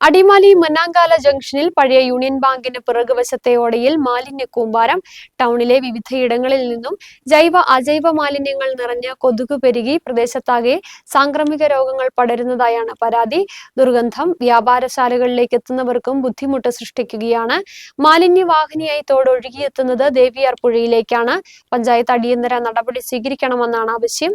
അടിമാലി മന്നാങ്കാല ജംഗ്ഷനിൽ പഴയ യൂണിയൻ ബാങ്കിന് പിറകുവശത്തെ ഓടയിൽ മാലിന്യ കൂമ്പാരം ടൗണിലെ വിവിധയിടങ്ങളിൽ നിന്നും ജൈവ അജൈവ മാലിന്യങ്ങൾ നിറഞ്ഞ് കൊതുക് പെരുകി പ്രദേശത്താകെ സാംക്രമിക രോഗങ്ങൾ പടരുന്നതായാണ് പരാതി. ദുർഗന്ധം വ്യാപാരശാലകളിലേക്ക് എത്തുന്നവർക്കും ബുദ്ധിമുട്ട് സൃഷ്ടിക്കുകയാണ്. മാലിന്യവാഹിനിയായി തോട് ഒഴുകിയെത്തുന്നത് ദേവിയാർ പുഴയിലേക്കാണ് പഞ്ചായത്ത് അടിയന്തര നടപടി സ്വീകരിക്കണമെന്നാണ് ആവശ്യം.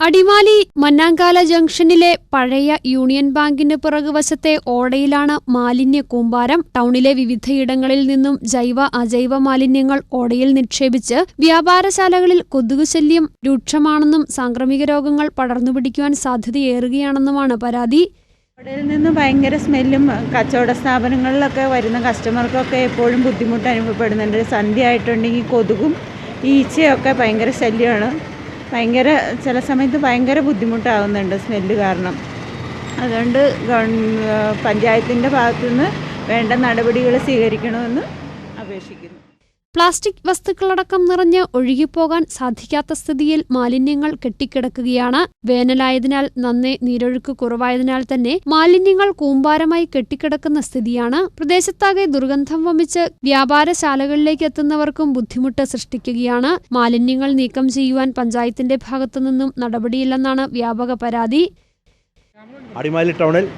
അടിമാലി മന്നാങ്കാല ജംഗ്ഷനിലെ പഴയ യൂണിയൻ ബാങ്കിന് പുറകുവശത്തെ ഓടയിലാണ് മാലിന്യ കൂമ്പാരം. ടൗണിലെ വിവിധയിടങ്ങളിൽ നിന്നും ജൈവ അജൈവ മാലിന്യങ്ങൾ ഓടയിൽ നിക്ഷേപിച്ച് വ്യാപാരശാലകളിൽ കൊതുകുശല്യം രൂക്ഷമാണെന്നും സാംക്രമിക രോഗങ്ങൾ പടർന്നുപിടിക്കുവാൻ സാധ്യതയേറുകയാണെന്നുമാണ് പരാതി. ഓടയിൽ നിന്ന് ഭയങ്കര സ്മെല്ലും കച്ചവട സ്ഥാപനങ്ങളിലൊക്കെ വരുന്ന കസ്റ്റമർക്കൊക്കെ എപ്പോഴും ബുദ്ധിമുട്ട് അനുഭവപ്പെടുന്നുണ്ട്. സന്ധ്യ ആയിട്ടുണ്ടെങ്കിൽ കൊതുകും ഈച്ചയൊക്കെ ഭയങ്കര ശല്യമാണ്. ഭയങ്കര ചില സമയത്ത് ഭയങ്കര ബുദ്ധിമുട്ടാകുന്നുണ്ട് സ്മെല്ല് കാരണം. അതുകൊണ്ട് ഗവൺ പഞ്ചായത്തിന്റെ ഭാഗത്തുനിന്ന് വേണ്ട നടപടികൾ സ്വീകരിക്കണമെന്ന് അപേക്ഷിക്കുന്നു. പ്ലാസ്റ്റിക് വസ്തുക്കളടക്കം നിറഞ്ഞ് ഒഴുകിപ്പോകാൻ സാധിക്കാത്ത സ്ഥിതിയിൽ മാലിന്യങ്ങൾ കെട്ടിക്കിടക്കുകയാണ്. വേനലായതിനാൽ നന്നേ നീരൊഴുക്ക് കുറവായതിനാൽ തന്നെ മാലിന്യങ്ങൾ കൂമ്പാരമായി കെട്ടിക്കിടക്കുന്ന സ്ഥിതിയാണ്. പ്രദേശത്താകെ ദുർഗന്ധം വമിച്ച് വ്യാപാരശാലകളിലേക്ക് എത്തുന്നവർക്കും ബുദ്ധിമുട്ട് സൃഷ്ടിക്കുകയാണ്. മാലിന്യങ്ങൾ നീക്കം ചെയ്യുവാൻ പഞ്ചായത്തിന്റെ ഭാഗത്തുനിന്നും നടപടിയില്ലെന്നാണ് വ്യാപക പരാതി. അടിമാലി ടൗണിൽ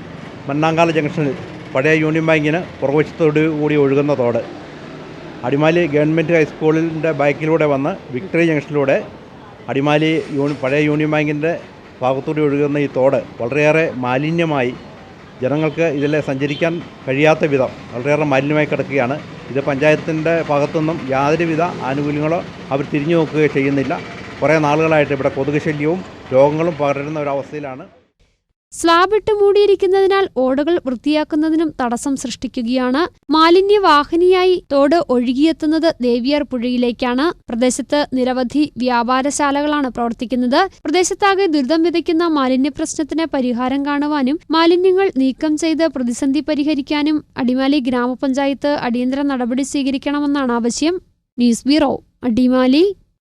മണ്ണാങ്കാല ജംഗ്ഷനിൽ പഴയ യൂണിയൻ ബാങ്കിന് പുറകുവശത്തോടു കൂടി ഒഴുകുന്ന തോട്. അടിമാലി ഗവൺമെന്റ് ഹൈസ്കൂളിന്റെ ബാക്കിലൂടെ വന്ന് വിക്ടറി ജംഗ്ഷനിലൂടെ അടിമാലി യൂണി പഴയ യൂണിയൻ ബാങ്കിന്റെ ഭാഗത്തൂടെ ഒഴുകുന്ന ഈ തോട് വളരെയേറെ മാലിന്യമായി ജനങ്ങൾക്ക് ഇതിൽ സഞ്ചരിക്കാൻ കഴിയാത്ത വിധം വളരെയേറെ മാലിന്യമായി കിടക്കുകയാണ്. ഇത് പഞ്ചായത്തിന്റെ ഭാഗത്തുനിന്നും യാതൊരുവിധ ആനുകൂല്യങ്ങളോ അവർ തിരിഞ്ഞു നോക്കുകയോ ചെയ്യുന്നില്ല. കുറേ നാളുകളായിട്ട് ഇവിടെ കൊതുക് ശല്യവും രോഗങ്ങളും പകരുന്ന ഒരവസ്ഥയിലാണ് സ്ലാബിട്ട് മൂടിയിരിക്കുന്നതിനാൽ ഓടകൾ വൃത്തിയാക്കുന്നതിനും തടസ്സം സൃഷ്ടിക്കുകയാണ്. മാലിന്യവാഹിനിയായി തോട് ഒഴുകിയെത്തുന്നത് ദേവിയാർ പുഴയിലേക്കാണ്. പ്രദേശത്ത് നിരവധി വ്യാപാരശാലകളാണ് പ്രവർത്തിക്കുന്നത്. പ്രദേശത്താകെ ദുരിതം വിതയ്ക്കുന്ന മാലിന്യ പ്രശ്നത്തിന് പരിഹാരം കാണുവാനും മാലിന്യങ്ങൾ നീക്കം ചെയ്ത് പ്രതിസന്ധി പരിഹരിക്കാനും അടിമാലി ഗ്രാമപഞ്ചായത്ത് അടിയന്തര നടപടി സ്വീകരിക്കണമെന്നാണ് ആവശ്യം. News bureau Adimali.